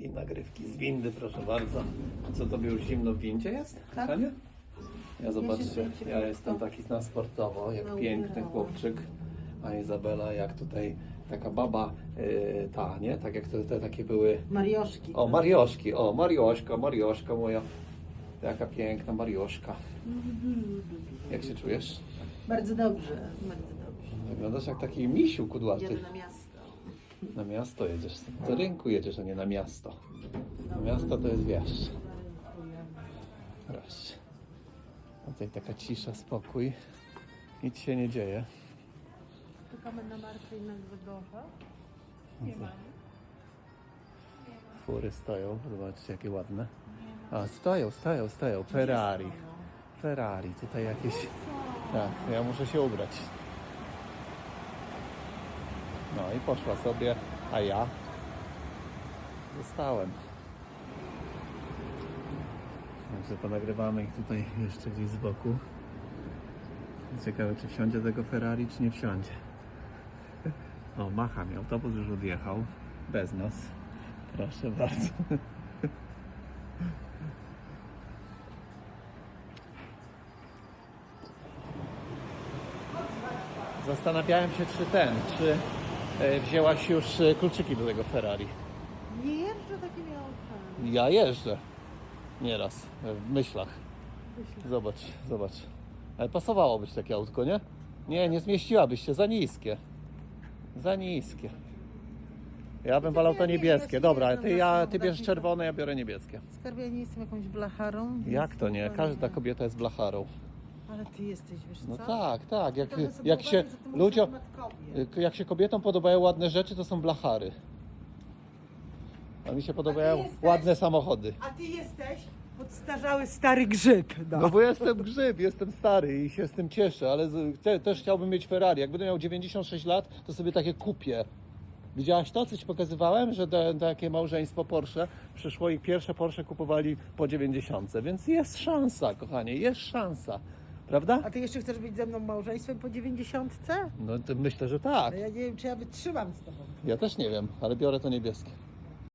i nagrywki z windy, proszę bardzo. Co tobie już zimno w windzie jest? Tak. Hania? Ja zobaczcie, ja jestem taki na sportowo, jak No, piękny chłopczyk, a Izabela jak tutaj taka baba yy, ta, nie? Tak jak te, te takie były Marioszki. O, Marioszki, o, Marioszka, Marioszka moja. Jaka piękna Marioszka. Jak się czujesz? Bardzo dobrze, bardzo dobrze. Wyglądasz jak taki misiu kudłaty. Jedę na miasto. Na miasto jedziesz. Do rynku jedziesz, a nie na miasto. Na miasto to jest wiesz. Proszę. Tutaj taka cisza, spokój. Nic się nie dzieje. Czekamy na Martę i na Grzegorza. Nie ma. Fury stoją, zobaczcie jakie ładne. A, stoją, stoją, stoją. Ferrari. Ferrari, tutaj jakieś... Tak, ja muszę się ubrać. No i poszła sobie, a ja zostałem. Także ponagrywamy ich tutaj jeszcze gdzieś z boku. Ciekawe, czy wsiądzie tego Ferrari, czy nie wsiądzie. O, macha mi, autobus już odjechał. Bez nas. Proszę bardzo. Zastanawiałem się, czy ten, czy wzięłaś już e, kluczyki do tego Ferrari. Nie jeżdżę takimi autami. Ja jeżdżę. Nieraz. e, W myślach. Zobacz, zobacz. Ale pasowało być takie autko, nie? Nie, nie zmieściłabyś się, za niskie. Za niskie. Ja bym wolał to niebieskie. Dobra, ty, ja, ty bierzesz czerwone, ja biorę niebieskie. Skarbie, ja nie jestem jakąś blacharą. Jak to nie? Każda kobieta jest blacharą. Ale ty jesteś, wiesz No co? tak, tak. Jak, jak się uważaj, co ty mówisz ludziom, na temat kobiet. jak się kobietom podobają ładne rzeczy, to są blachary. A mi się podobają jesteś- ładne samochody. A ty jesteś podstarzały stary grzyb. No bo jestem grzyb, jestem stary i się z tym cieszę, ale z- te, też chciałbym mieć Ferrari. Jak będę miał 96 lat, to sobie takie kupię. Widziałaś to, co ci pokazywałem, że te, takie małżeństwo Porsche przyszło i pierwsze Porsche kupowali po 90, więc jest szansa, kochanie, jest szansa. Prawda? A ty jeszcze chcesz być ze mną małżeństwem po dziewięćdziesiątce? No to myślę, że tak. No ja nie wiem, czy ja wytrzymam z tobą. Ja też nie wiem, ale biorę to niebieskie.